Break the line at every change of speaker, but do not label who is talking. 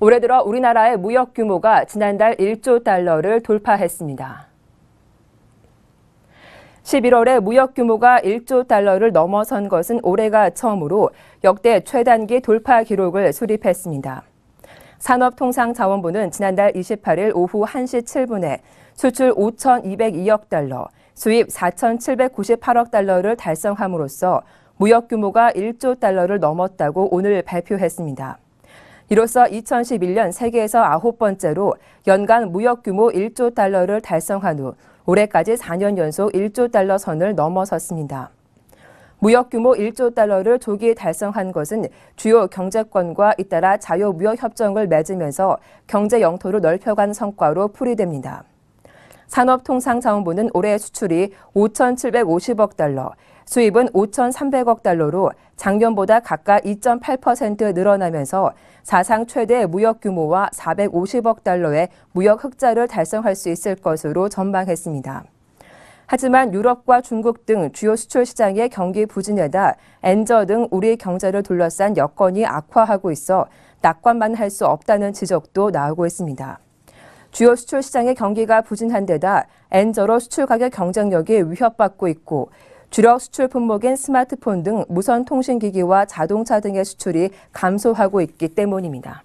올해 들어 우리나라의 무역 규모가 지난달 1조 달러를 돌파했습니다. 11월에 무역 규모가 1조 달러를 넘어선 것은 올해가 처음으로 역대 최단기 돌파 기록을 수립했습니다. 산업통상자원부는 지난달 28일 오후 1시 7분에 수출 5,202억 달러, 수입 4,798억 달러를 달성함으로써 무역 규모가 1조 달러를 넘었다고 오늘 발표했습니다. 이로써 2011년 세계에서 아홉 번째로 연간 무역 규모 1조 달러를 달성한 후 올해까지 4년 연속 1조 달러 선을 넘어섰습니다. 무역 규모 1조 달러를 조기 달성한 것은 주요 경제권과 잇따라 자유무역 협정을 맺으면서 경제 영토를 넓혀간 성과로 풀이됩니다. 산업통상자원부는 올해 수출이 5,750억 달러, 수입은 5,300억 달러로 작년보다 각각 2.8% 늘어나면서 사상 최대 무역 규모와 450억 달러의 무역 흑자를 달성할 수 있을 것으로 전망했습니다. 하지만 유럽과 중국 등 주요 수출 시장의 경기 부진에다 엔저 등 우리 경제를 둘러싼 여건이 악화하고 있어 낙관만 할 수 없다는 지적도 나오고 있습니다. 주요 수출 시장의 경기가 부진한 데다 엔저로 수출 가격 경쟁력이 위협받고 있고 주력 수출 품목인 스마트폰 등 무선 통신기기와 자동차 등의 수출이 감소하고 있기 때문입니다.